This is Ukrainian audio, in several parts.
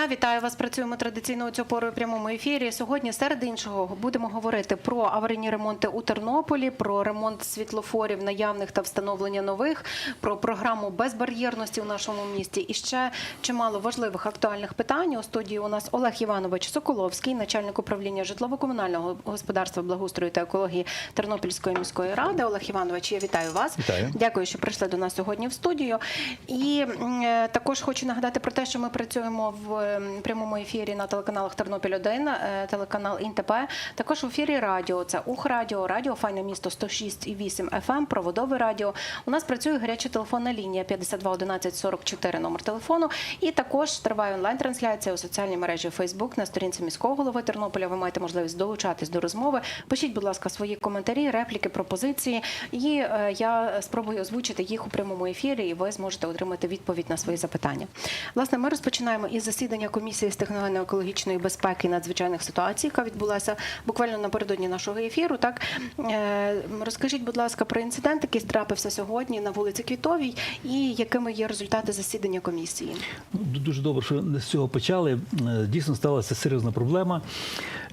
дня. Вітаю вас. Працюємо традиційно у цю пору у прямому ефірі. Сьогодні, серед іншого, будемо говорити про аварійні ремонти у Тернополі, про ремонт світлофорів наявних та встановлення нових, про програму безбар'єрності у нашому місті. І ще чимало важливих актуальних питань. У студії у нас Олег Іванович Соколовський, начальник управління житлово-комунального господарства, благоустрою та екології Тернопільської міської ради. Олег Іванович, я вітаю вас. Вітаю. Дякую, що прийшли до нас сьогодні в студію. І е, також хочу нагадати про те, що ми працюємо в прямому ефірі на телеканалах Тернопіль 1 е, телеканал ІНТП. Також в ефірі радіо. Це Ухрадіо, Радіо Файне місто 106,8 FM, Проводове радіо. У нас працює гаряча телефонна лінія 52 11 44 номер телефону. І також триває онлайн-трансляція у соціальній мережі Facebook на сторінці міського голови Тернополя. Ви маєте можливість долучатись до розмови. Пишіть, будь ласка, свої коментарі, репліки, пропозиції. І е, я спробую озвучити їх у прямому ефірі, і ви зможете отримати відповідь на свої запитання. Власне, ми розпочинаємо із засідання комісії з техногенно-екологічної безпеки і надзвичайних ситуацій, яка відбулася буквально напередодні нашого ефіру. Так Е, розкажіть, будь ласка, про інцидент, який трапився сьогодні на вулиці Квітовій, і якими є результати засідання комісії. Ну, Дуже добре, що з цього почали. Е, Дійсно сталася серйозна проблема.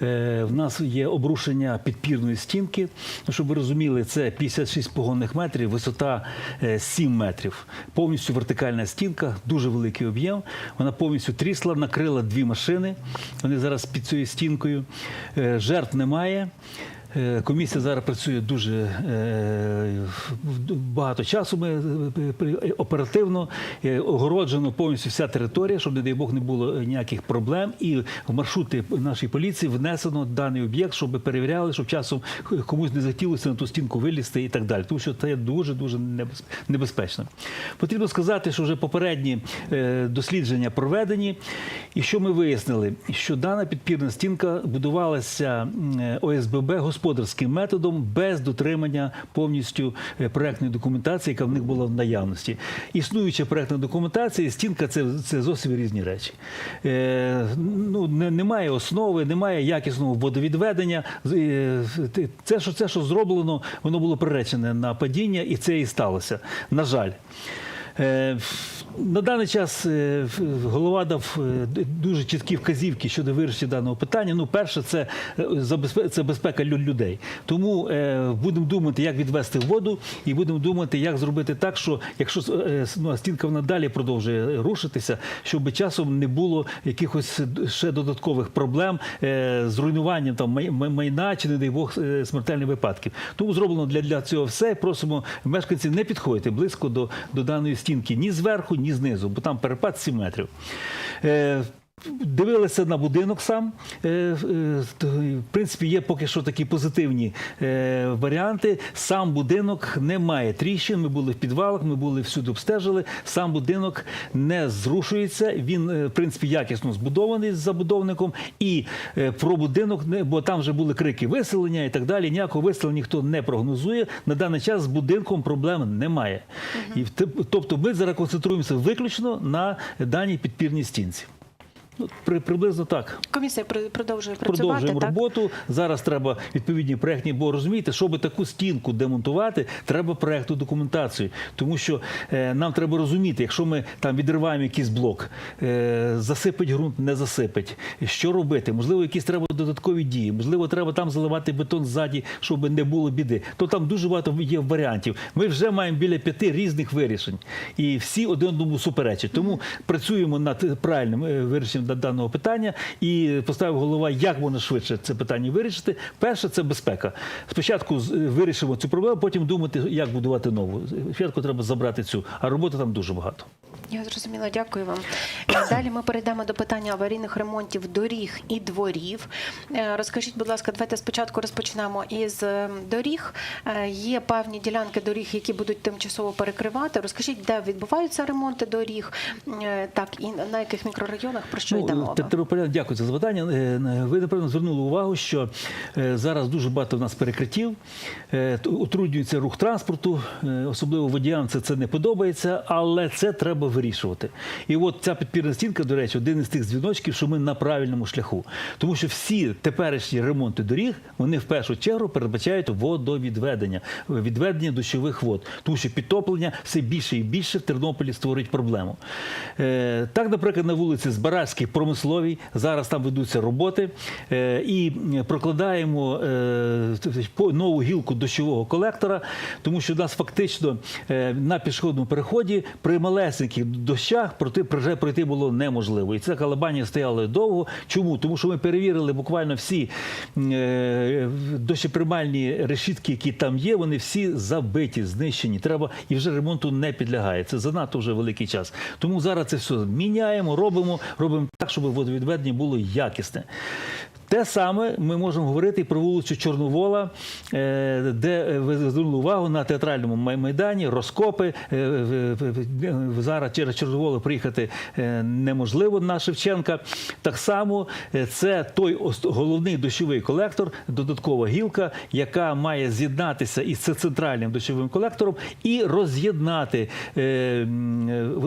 Е, В нас є обрушення підпірної стінки. Ну, Щоб ви розуміли, це 56 погонних метрів, висота е, 7 метрів. Повністю вертикальна стінка, дуже великий об'єм. Вона повністю трісла, накрила дві машини. Вони зараз під цією стінкою. Е, Жертв немає. Е, Комісія зараз працює дуже е, багато часу. Ми е, оперативно огороджено повністю вся територія, щоб, не дай Бог, не було ніяких проблем. І в маршрути нашої поліції внесено даний об'єкт, щоб перевіряли, щоб часом комусь не захотілося на ту стінку вилізти і так далі. Тому що це дуже дуже небезпечно. Потрібно сказати, що вже попередні дослідження проведені, і що ми вияснили, що дана підпірна стінка будувалася ОСББ господарським методом без дотримання повністю е, проектної документації, яка в них була в наявності. Існуюча проектна документація, стінка це, це зовсім різні речі. Е, ну, не, немає основи, немає якісного водовідведення. Е, Це, що, це, що зроблено, воно було приречене на падіння, і це і сталося. На жаль. Е, На даний час е, голова дав е, дуже чіткі вказівки щодо вирішення даного питання. Ну, перше, це це безпека людей. Тому будемо думати, як відвести воду, і будемо думати, як зробити так, що якщо ну, стінка вона далі продовжує рушитися, щоб часом не було якихось ще додаткових проблем з руйнуванням там май- май- майна чи, не дай Бог, смертельних випадків. Тому зроблено для, для цього все. Просимо мешканців не підходити близько до, до даної стінки ні зверху, ні знизу, бо там перепад 7 метрів. Дивилися на будинок сам. Е, е, В принципі, є поки що такі позитивні е, варіанти. Сам будинок не має тріщин. Ми були в підвалах, ми були всюди обстежили. Сам будинок не зрушується. Він, в принципі, якісно збудований з забудовником. І про будинок, бо там вже були крики виселення і так далі. Ніякого виселення ніхто не прогнозує. На даний час з будинком проблем немає. І, тобто ми зараз концентруємося виключно на даній підпірній стінці. Ну, при, приблизно так. Комісія продовжує працювати. Продовжуємо так? роботу. Зараз треба відповідні проектні, бо розумієте, щоб таку стінку демонтувати, треба проектну документацію. Тому що е, нам треба розуміти, якщо ми там відриваємо якийсь блок, е, засипить ґрунт, не засипить. Що робити? Можливо, якісь треба додаткові дії, можливо, треба там заливати бетон ззаді, щоб не було біди. То там дуже багато є варіантів. Ми вже маємо біля п'яти різних вирішень, і всі один одному суперечать. Тому працюємо над правильним е, вирішенням даного питання і поставив голова, як можна швидше це питання вирішити. Перше це безпека. Спочатку е, вирішимо цю проблему, потім думати, як будувати нову. Спочатку треба забрати цю, а роботи там дуже багато. Я зрозуміла, дякую вам. Е, Далі ми перейдемо до питання аварійних ремонтів доріг і дворів. Е, Розкажіть, будь ласка, давайте спочатку розпочнемо із доріг. Є певні ділянки доріг, які будуть тимчасово перекривати. Розкажіть, де відбуваються ремонти доріг, так і на яких мікрорайонах про що йде мова? те- дякую за запитання. Е, Ви напевно звернули увагу, що е, зараз дуже багато в нас перекриттів, е, утруднюється рух транспорту, е, особливо водіям це, це не подобається, але це треба вирішувати. І от ця підпірна стінка, до речі, один із тих дзвіночків, що ми на правильному шляху. Тому що всі теперішні ремонти доріг вони в першу чергу передбачають водовідведення, відведення дощових вод, тому що підтоплення все більше і більше в Тернополі створюють проблему. Е, Так, наприклад, на вулиці Збаразькій промисловій. Зараз там ведуться роботи е, і прокладаємо е, нову гілку дощового колектора, тому що у нас фактично е, на пішохідному переході при малесеньких дощах вже пройти було неможливо. І це колебання стояло довго. Чому? Тому що ми перевірили буквально всі дощоприймальні решітки, які там є, вони всі забиті, знищені. Треба і вже ремонту не підлягає. Це занадто вже великий час. Тому зараз це все міняємо, робимо, робимо так, щоб водовідведення було якісне. Те саме ми можемо говорити і про вулицю Чорновола, е, де е, ви звернули увагу на театральному майдані, розкопи. Е, Зараз через Чорноволу приїхати неможливо на Шевченка. Так само це той головний дощовий колектор, додаткова гілка, яка має з'єднатися із центральним дощовим колектором і роз'єднати.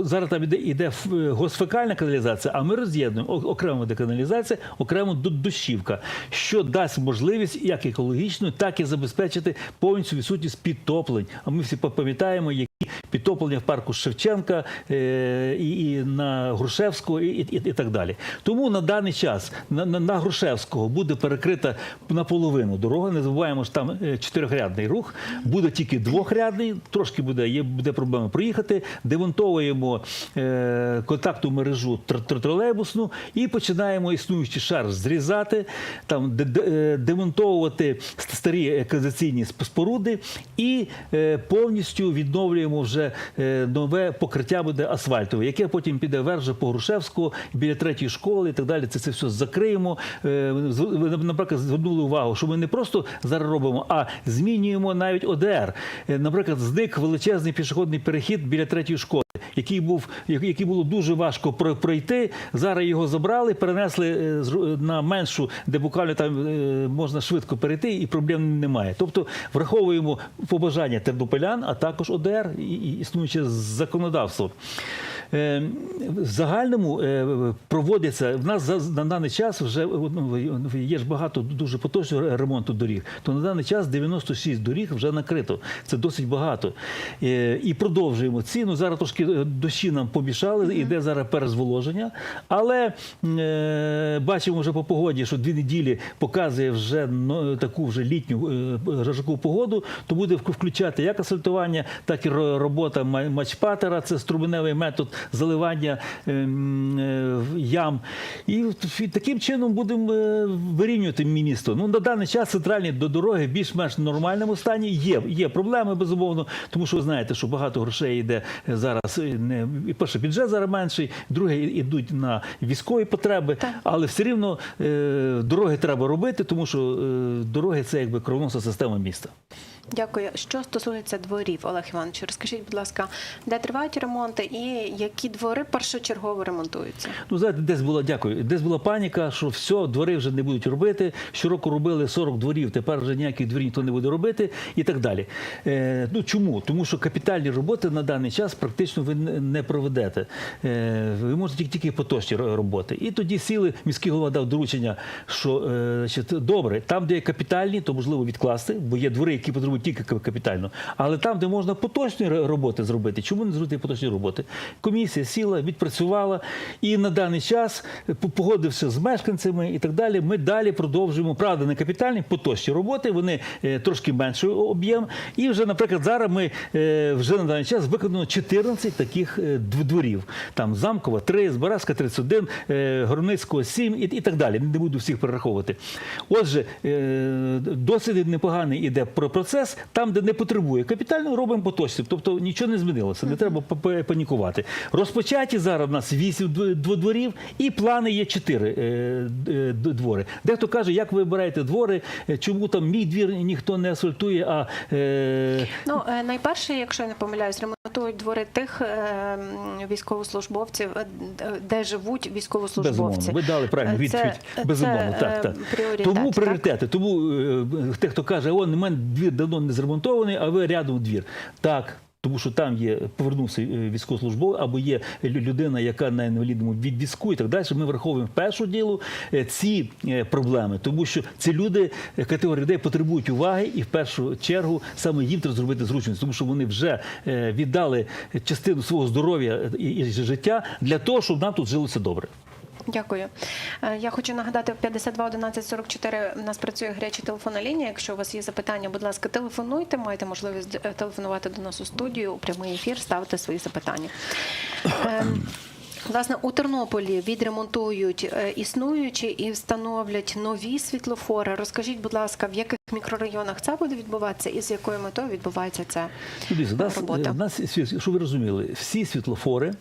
Зараз там іде, госфекальна каналізація, а ми роз'єднуємо О- окремо деканалізація, окремо ду- дощівка, що дасть можливість як екологічну, так і забезпечити повністю відсутність підтоплень. А ми всі пам'ятаємо, підтоплення в парку Шевченка е, і, і на Грушевського, і, і, і так далі. Тому на даний час на, на, на Грушевського буде перекрита наполовину дорога. Не забуваємо, що там е, чотирьохрядний рух, буде тільки двохрядний, трошки буде, є буде проблема проїхати. Демонтовуємо е, контактну мережу тр- тр- тролейбусну і починаємо існуючий шар зрізати, там де- де- е, демонтовувати старі сп- споруди і е, повністю відновлюємо вже е, нове покриття буде асфальтове, яке потім піде вверх по Грушевську, біля третьої школи і так далі. Це, це все закриємо. Е, наприклад, звернули увагу, що ми не просто зараз робимо, а змінюємо навіть ОДР. Е, Наприклад, зник величезний пішохідний перехід біля третьої школи. Який був як- який було дуже важко про- пройти. Зараз його забрали, перенесли е, на меншу, де буквально там е, можна швидко перейти, і проблем немає. Тобто враховуємо побажання тернополян, а також ОДР і існуюче законодавство. Е, В загальному е, проводиться в нас на даний час вже ну, є ж багато дуже поточного ремонту доріг. То на даний час 96 доріг вже накрито. Це досить багато. Е, І продовжуємо ціну. Зараз трошки дощі нам помішали, іде зараз перезволоження. Але бачимо вже по погоді, що дві неділі показує вже ну, таку вже літню жарку погоду, то буде включати як асфальтування, так і ро- робота ма- матчпатера. Це струменевий метод заливання ем, е, ям. І таким чином будемо е, вирівнювати мі- місто. Ну, на даний час центральні до дороги в більш-менш нормальному стані. Є, є проблеми, безумовно, тому що ви знаєте, що багато грошей йде зараз. е, Не, перше, бюджет зараз менший, друге, йдуть на військові потреби, Так. але все рівно дороги треба робити, тому що дороги це якби кровоносна система міста. Дякую. Що стосується дворів, Олег Іванович, розкажіть, будь ласка, де тривають ремонти і які двори першочергово ремонтуються? Ну, знаєте, десь була дякую. Десь була паніка, що все, двори вже не будуть робити. Щороку робили 40 дворів, тепер вже ніяких дворів ніхто не буде робити і так далі. Е, ну чому? Тому що капітальні роботи на даний час практично ви не проведете. Е, ви можете тільки поточні роботи. І тоді сіли, міський голова дав доручення, що е, значить, добре, там, де є капітальні, то можливо відкласти, бо є двори, які потребують тільки ка- капітально. Але там, де можна поточні роботи зробити, чому не зробити поточні роботи? Комісія сіла, відпрацювала, і на даний час, погодився з мешканцями і так далі. Ми далі продовжуємо. Правда, не капітальні, поточні роботи, вони е, трошки менший об'єм. І вже, наприклад, зараз ми е, вже на даний час виконано 14 таких е, дворів. Там Замкова 3, Збаразька 31, е, Горницького 7 і, і так далі. Не буду всіх перераховувати. Отже, досить непоганий іде про- процес. Там, де не потребує капітально, робимо поточно. Тобто нічого не змінилося, не треба па- па- панікувати. Розпочаті зараз у нас 8 дв- дв- дворів, і плани є 4 двори. Дехто каже, як ви вибираєте двори, е, чому там мій двір ніхто не асфальтує, а е, Ну, е, найперше, якщо я не помиляюсь, ремонтують двори тих е, військовослужбовців, е, де живуть військовослужбовці. Безумовно, ви дали правильну Е, відповідь. Безумовно, це, так, е, так. Тому так? Тому е, хто каже, о, у мене двір давно не зремонтований, а ви рядом двір. Так. Тому що там є повернувся е, військовослужбовець, або є людина, яка на інвалідному від візку і так далі. Ми враховуємо в першу ділу е, ці е, проблеми, тому що ці люди, категорія людей потребують уваги, і в першу чергу саме їм треба зробити зручність, тому що вони вже віддали частину свого здоров'я і життя для того, щоб нам тут жилося добре. Дякую. Е, Я хочу нагадати, в 52 11 44 у нас працює гаряча телефонна лінія. Якщо у вас є запитання, будь ласка, телефонуйте. Маєте можливість е, телефонувати до нас у студію у прямий ефір, ставити свої запитання. Ем, Власне, у Тернополі відремонтують е, існуючі і встановлять нові світлофори. Розкажіть, будь ласка, в яких мікрорайонах це буде відбуватися і з якою метою відбувається це Ну, нас, робота? у нас, світ- щоб ви розуміли, всі світлофори,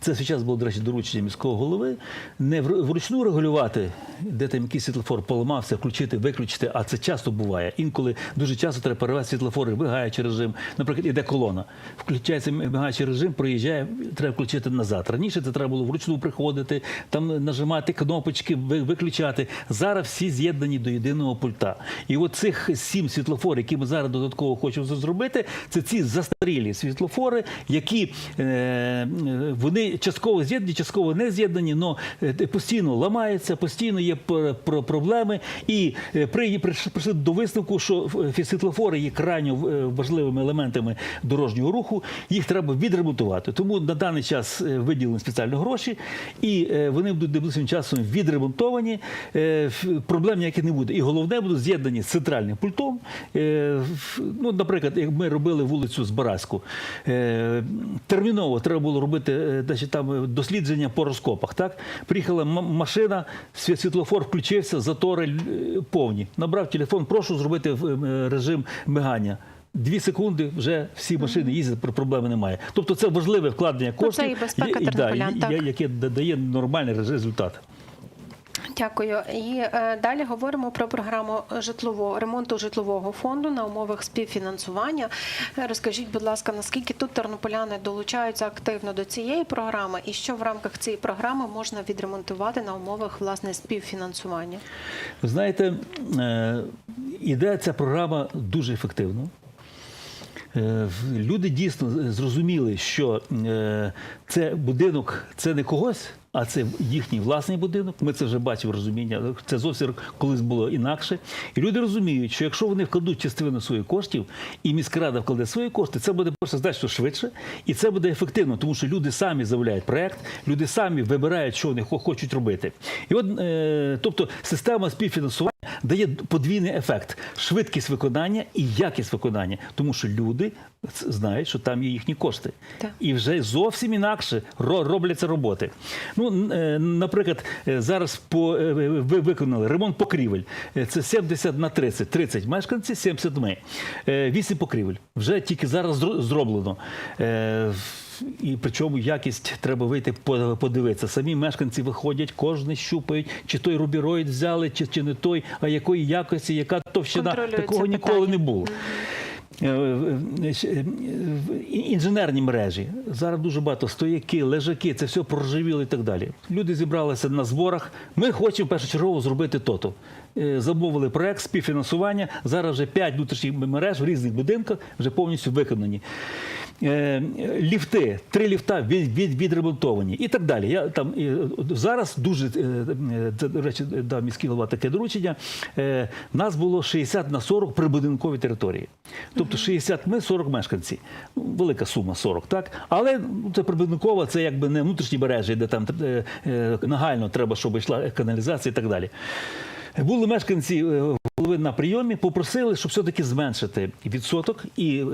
це зараз було, до речі, доручення міського голови, не вручну регулювати, де там якийсь світлофор поламався, включити, виключити, а це часто буває. Інколи дуже часто треба перервати світлофори, мигаючий режим. Наприклад, іде колона. Включається мигаючий режим, проїжджає, треба включити назад. Раніше це треба було вручну приходити, там нажимати кнопочки, виключати. Зараз всі з'єднані до єдиного пульта. І от цих сім світлофорів, які ми зараз додатково хочемо зробити, це ці застарілі світлофори, які е, вони частково з'єднані, частково не з'єднані, але постійно ламаються, постійно є пр- пр- проблеми. І е, при, прийшли до висновку, що е, світлофори є крайньо важливими елементами дорожнього руху. Їх треба відремонтувати. Тому на даний час виділені спеціально гроші, і вони будуть найближчим часом відремонтовані. Проблем ніяких не буде. І головне будуть з'єднані з пультом. Е, Ну, наприклад, як ми робили вулицю Збаразьку, е, терміново треба було робити е, значить, там дослідження по розкопах. Так? Приїхала машина, світлофор включився, затори повні. Набрав телефон, прошу зробити режим мигання. Дві секунди вже всі машини їздять, проблеми немає. Тобто це важливе вкладення це коштів, і безпека і- і- да, так. яке дає нормальний результат. Дякую. І е, далі говоримо про програму житлового ремонту житлового фонду на умовах співфінансування. Розкажіть, будь ласка, наскільки тут тернополяни долучаються активно до цієї програми, і що в рамках цієї програми можна відремонтувати на умовах власне співфінансування? Ви знаєте, е, іде ця програма дуже ефективно. Е, Люди дійсно зрозуміли, що це будинок це не когось, а це їхній власний будинок. Ми це вже бачимо розуміння. Це зовсім колись було інакше. І люди розуміють, що якщо вони вкладуть частину своїх коштів, і міськрада вкладе свої кошти, це буде просто значно швидше, і це буде ефективно, тому що люди самі заявляють проект, люди самі вибирають, що вони хочуть робити. І от, е, тобто, система співфінансування дає подвійний ефект: швидкість виконання і якість виконання, тому що люди знають, що там є їхні кошти, Так. і вже зовсім інакше робляться роботи. Ну, е, наприклад, е, зараз по е, ви виконали ремонт покрівель. Це 70 на 30. 30 мешканці, 70 ми. 8 покрівель. Вже тільки зараз зроблено. І причому якість треба вийти подивитися. Самі мешканці виходять, кожен щупають, чи той рубіроїд взяли, чи, чи не той, а якої якості, яка товщина. Такого ніколи питання. не було. Е, е, е, інженерні мережі. Зараз дуже багато стояки, лежаки, це все проржавіло і так далі. Люди зібралися на зборах. Ми хочемо першочергово зробити то-то. Замовили проект співфінансування. Зараз вже 5 внутрішніх мереж в різних будинках вже повністю виконані. Е, Ліфти, три ліфта від, від, відремонтовані і так далі. Я там і, зараз дуже е, до речі, дав міський голова таке доручення. Е, Нас було 60 на 40 прибудинкові території. Тобто 60 ми, 40 мешканці. Велика сума 40, так? Але ну, це прибудинкова, це якби не внутрішні мережі, де там нагально треба, щоб йшла каналізація і так далі. Були мешканці е, голови на прийомі, попросили, щоб все-таки зменшити відсоток. І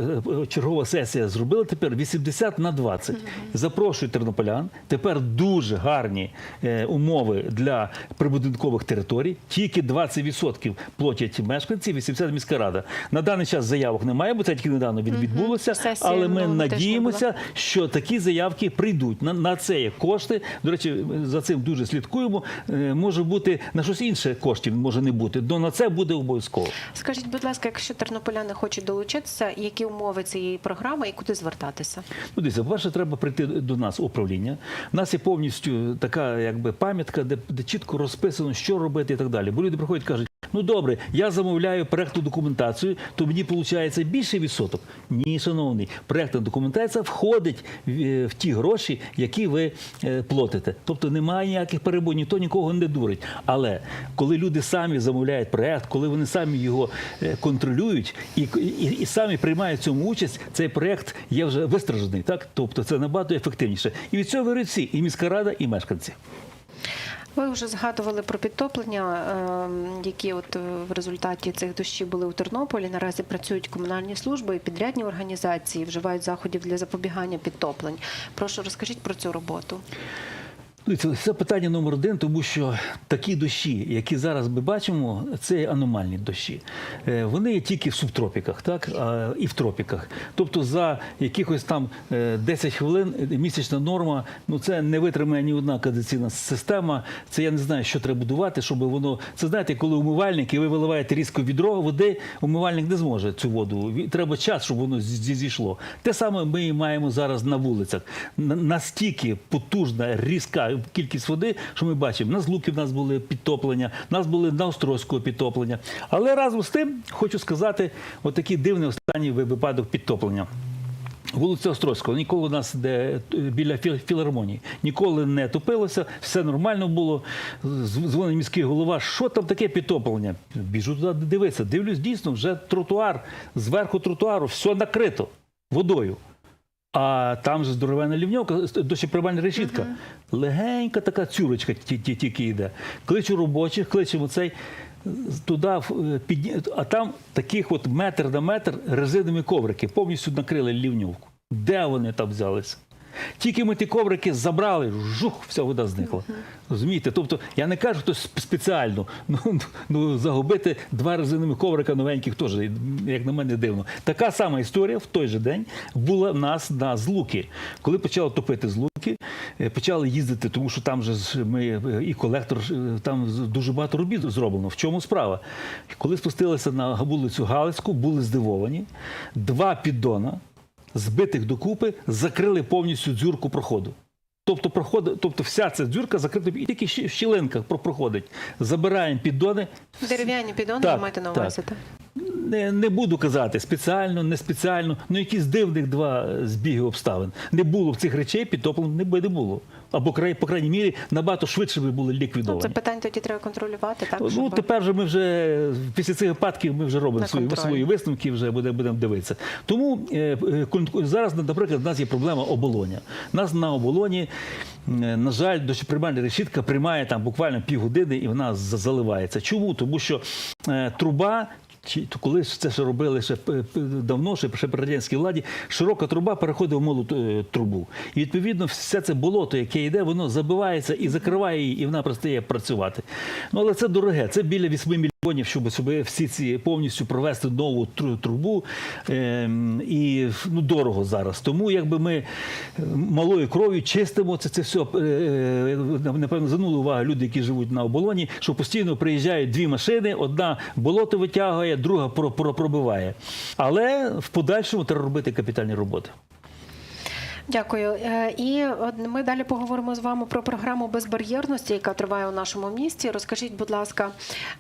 е, чергова сесія зробила тепер 80 на 20. Запрошую тернополян. Тепер дуже гарні е, умови для прибудинкових територій. Тільки 20% платять мешканці, 80 міська рада. На даний час заявок немає, бо це тільки недавно від- відбулося. Але ми надіємося, що такі заявки прийдуть. На, це є кошти. До речі, за цим дуже слідкуємо. Е, Може бути на щось інше коштів, може не бути. До на це буде обов'язково. Скажіть, будь ласка, якщо тернополяни хочуть долучитися, які умови цієї програми і куди звертатися? Ну, дивіться, по-перше, треба прийти до нас управління. У нас є повністю така якби пам'ятка, де, де чітко розписано, що робити і так далі. Бо люди приходять кажуть, ну добре, я замовляю проектну документацію, то мені виходить більший відсоток. Ні, шановний, проектна документація входить в, е, ті гроші, які ви е, платите. Тобто немає ніяких перебоїв, ніхто нікого не дурить. Але коли люди самі замовляють проект, коли вони самі його е, контролюють і, і, і самі приймають в цьому участь, цей проект є вже вистражений. Так, тобто це набагато ефективніше. І від цього виграють всі, і міська рада, і мешканці. Ви вже згадували про підтоплення, ем, які от е, в результаті цих дощів були у Тернополі. Наразі працюють комунальні служби і підрядні організації, вживають заходів для запобігання підтоплень. Прошу розкажіть про цю роботу. Це, питання номер один, тому що такі дощі, які зараз ми бачимо, це аномальні дощі. Е, Вони є тільки в субтропіках, так і в тропіках. Тобто за якихось там е, 10 хвилин місячна норма, ну це не витримає ні одна кондиційна система. Це я не знаю, що треба будувати, щоб воно. Це знаєте, коли умивальник, і ви виливаєте різко відро води, умивальник не зможе цю воду. Треба час, щоб воно зі- зі- зійшло. Те саме ми і маємо зараз на вулицях. Настільки потужна, різка кількість води, що ми бачимо. На Злуки в нас були підтоплення, в нас були на Острозького підтоплення. Але разом з тим хочу сказати, отакий дивний останній випадок підтоплення. Вулиця Острозького, ніколи у нас де біля філ- філармонії, ніколи не топилося, все нормально було. Дзвонить міський голова, що там таке підтоплення? Біжу туди дивитися. Дивлюсь, дійсно, вже тротуар, зверху тротуару, все накрито водою. А там же здоровена лівньовка, дощеприймальна решітка. Легенька така цюрочка ті- ті- тільки йде. Кличу робочих, кличемо цей туди, е, а там таких от метр на метр резинові коврики повністю накрили лівньовку. Де вони там взялися? Тільки ми ті коврики забрали, жух, вся вода зникла. Розумієте? Тобто я не кажу, хтось спеціально. Ну, ну загубити два резинові коврика новеньких теж, як на мене, дивно. Така сама історія в той же день була в нас на Злуки. Коли почали топити Злуки, е, почали їздити, тому що там же ми е, і колектор, е, там дуже багато робіт зроблено. В чому справа? Коли спустилися на вулицю Галицьку, були здивовані. Два піддона збитих докупи закрили повністю дзюрку проходу. Тобто, проход, тобто вся ця дзюрка закрита і тільки щі- щілинка про- проходить. Забираємо піддони. Дерев'яні підони Так, ви маєте на так. увазі, так? Не, не буду казати спеціально, не спеціально, ну якісь дивних два збіги обставин. Не було в цих речей підтоплено, не би не було. Або край- по крайній мірі набагато швидше би були Ну, ліквідовані. це питання тоді треба контролювати, так? Ну, щоб- тепер же ми вже після цих випадків ми вже робимо свої, свої висновки, вже будемо, будемо дивитися. Тому е, е, зараз, наприклад, в нас є проблема оболоня. У нас на оболоні, е, на жаль, дощоприймальна решітка приймає там буквально півгодини і вона заливається. Чому? Тому що е, труба. Чи то коли це ще робили ще давно, ще, при радянській владі, широка труба переходить в малу е, трубу. І відповідно все це болото, яке йде, воно забивається і закриває її, і вона перестає працювати. Ну але це дороге, це біля 8 мільйонів, щоб, щоб всі ці повністю провести нову трубу. Ем, і ну, дорого зараз. Тому якби ми е, малою кров'ю чистимо це, це все. е, Напевно, занули увагу люди, які живуть на оболоні, що постійно приїжджають дві машини, одна болото витягує, друга про- про- пробиває. Але в подальшому треба робити капітальні роботи. Дякую. Е, І ми далі поговоримо з вами про програму безбар'єрності, яка триває у нашому місті. Розкажіть, будь ласка,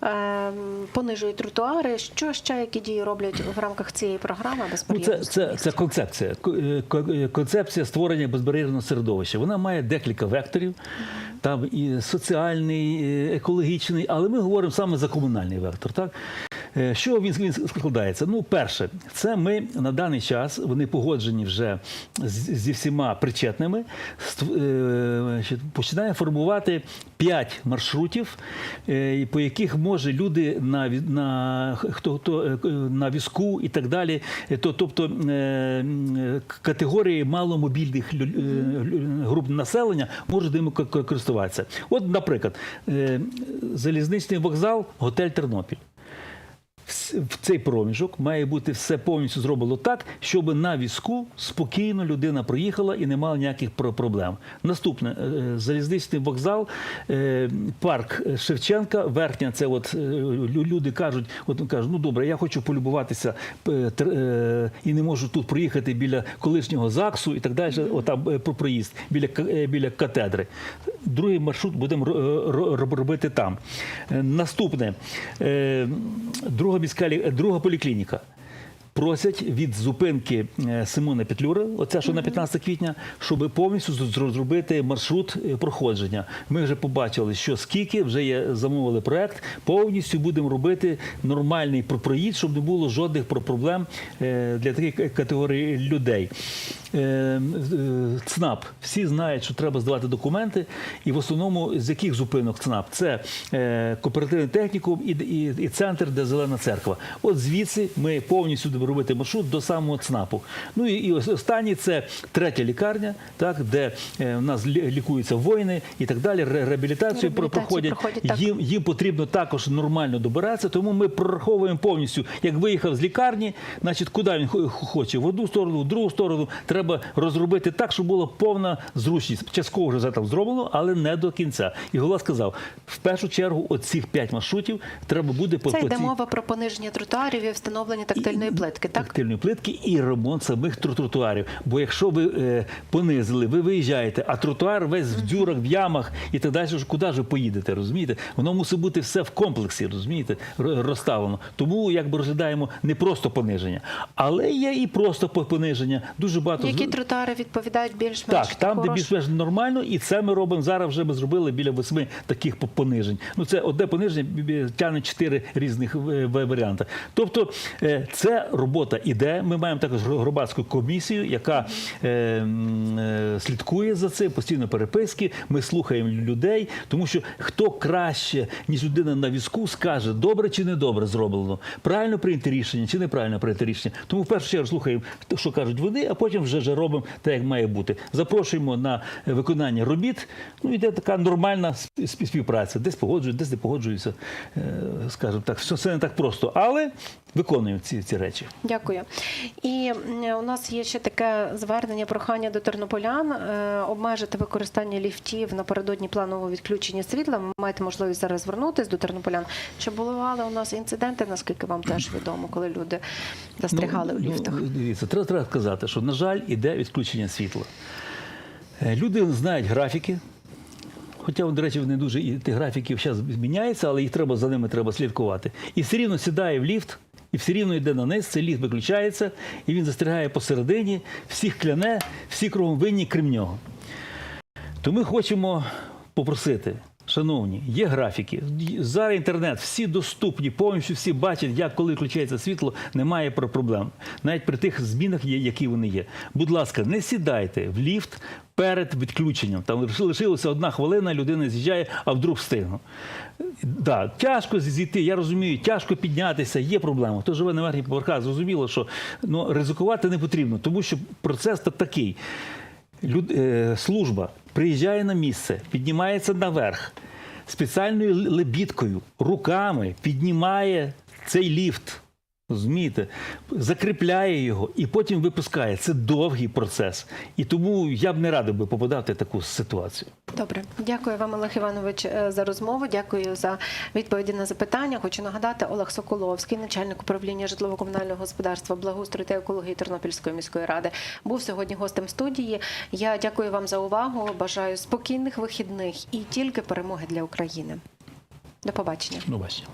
ем, понижують тротуари. Що ще які дії роблять в рамках цієї програми Ну, безбар'єрності? це, це, це концепція. Ко- е, ко- е, Концепція створення безбар'єрного середовища. Вона має декілька векторів. Там і соціальний, і екологічний, але ми говоримо саме за комунальний вектор. Так? Е, Що він, складається? Ну, перше, це ми на даний час, вони погоджені вже зі всіма причетними, е, починаємо формувати 5 маршрутів, е, по яких може люди на, на, хто, хто, на візку і так далі, то, тобто категорії маломобільних груп населення можуть ними ко- ко- користуватися. От, наприклад, залізничний вокзал, готель Тернопіль. В цей проміжок має бути все повністю зроблено так, щоб на візку спокійно людина проїхала і не мала ніяких проблем. Наступне е, залізничний вокзал, е, парк Шевченка, верхня. Це от е, люди кажуть, от кажуть, ну добре, я хочу полюбуватися е, е, і не можу тут проїхати біля колишнього ЗАГСу і так далі. Отам е, про проїзд біля е, біля катедри. Другий маршрут будемо ро- ро- ро- робити там. Е, Наступне е, друга міська лі- друга поліклініка. Просять від зупинки е, Симона Петлюри, оце що на 15 квітня, щоб повністю зробити маршрут е, проходження. Ми вже побачили, що скільки вже є замовили проект. Повністю будемо робити нормальний проїзд, щоб не було жодних проблем е, для таких категорій людей. ЦНАП. Всі знають, що треба здавати документи, і в основному з яких зупинок ЦНАП? Це кооперативний технікум і, центр, де зелена церква. От звідси ми повністю робити маршрут до самого ЦНАПу. Ну і, і ос- останній це третя лікарня, так де е, в нас лі- лікуються воїни і так далі. Реабілітацію, про- Реабілітацію проходять. проходять. Їм, їм потрібно також нормально добиратися, тому ми прораховуємо повністю, як виїхав з лікарні, значить, куди він хо- хоче, в одну сторону, в другу сторону. Треба розробити так, щоб була повна зручність. Частково вже це там зроблено, але не до кінця. І голова сказав: в першу чергу, оцих п'ять маршрутів треба буде по Це по йде мова про пониження тротуарів і встановлення тактильної плитки, так? Тактильної плитки і ремонт самих тротуарів. Бо якщо ви е, понизили, ви виїжджаєте, а тротуар весь в дюрах, в ямах і так далі, куди ж ви поїдете, розумієте? Воно мусить бути все в комплексі, розумієте, розставлено. Тому якби розглядаємо не просто пониження, але є і просто пониження. Дуже багато Які тротуари відповідають більш-менш так, там, де більш-менш нормально, і це ми робимо. Зараз вже ми зробили біля восьми таких понижень. Ну, це одне пониження тягне чотири різних е, варіанти. Тобто, е, це робота іде. Ми маємо також громадську комісію, яка е, е, слідкує за цим, постійно переписки. Ми слухаємо людей, тому що хто краще, ніж людина на візку, скаже, добре чи не добре зроблено, правильно прийняти рішення чи неправильно прийняти рішення. Тому в першу чергу слухаємо, що кажуть вони, а потім вже, вже робимо те, як має бути. Запрошуємо на виконання робіт. Ну, йде така нормальна сп- сп- співпраця. Десь погоджують, десь не погоджуються. Е, Скажімо так, все це не так просто, але виконуємо ці, ці речі. Дякую. І у нас є ще таке звернення прохання до тернополян е, обмежити використання ліфтів напередодні планового відключення світла. Ви маєте можливість зараз звернутися до тернополян. Чи бували у нас інциденти, наскільки вам теж відомо, коли люди застрягали в ліфтах? Ну, дивіться, треба, треба сказати, що, на жаль, іде відключення світла. Е, Люди знають графіки. Хоча, до речі, вони дуже і ті графіки зараз зміняються, але їх треба за ними треба слідкувати. І все рівно сідає в ліфт, і все рівно йде на низ, цей ліс виключається, і він застрягає посередині, всіх кляне, всі кругом винні, крім нього. То ми хочемо попросити, шановні, є графіки. Зараз інтернет, всі доступні, повністю всі бачать, як коли включається світло, немає про проблем. Навіть при тих змінах, які вони є. Будь ласка, не сідайте в ліфт перед відключенням. Там лиш- лишилася одна хвилина, людина з'їжджає, а вдруг встигну. Да, тяжко зійти, я розумію, тяжко піднятися, є проблема. Хто живе на верхніх поверхах, зрозуміло, що ну, ризикувати не потрібно, тому що процес та такий. Люд, е, служба приїжджає на місце, піднімається наверх, спеціальною лебідкою, руками піднімає цей ліфт. Розумієте, закріпляє його і потім випускає. Це довгий процес. І тому я б не радив би попадати в таку ситуацію. Добре, дякую вам, Олег Іванович, е, за розмову. Дякую за відповіді на запитання. Хочу нагадати, Олег Соколовський, начальник управління житлово-комунального господарства, благоустрою та екології Тернопільської міської ради, був сьогодні гостем студії. Я дякую вам за увагу. Бажаю спокійних вихідних і тільки перемоги для України. До побачення. Ну, бачите.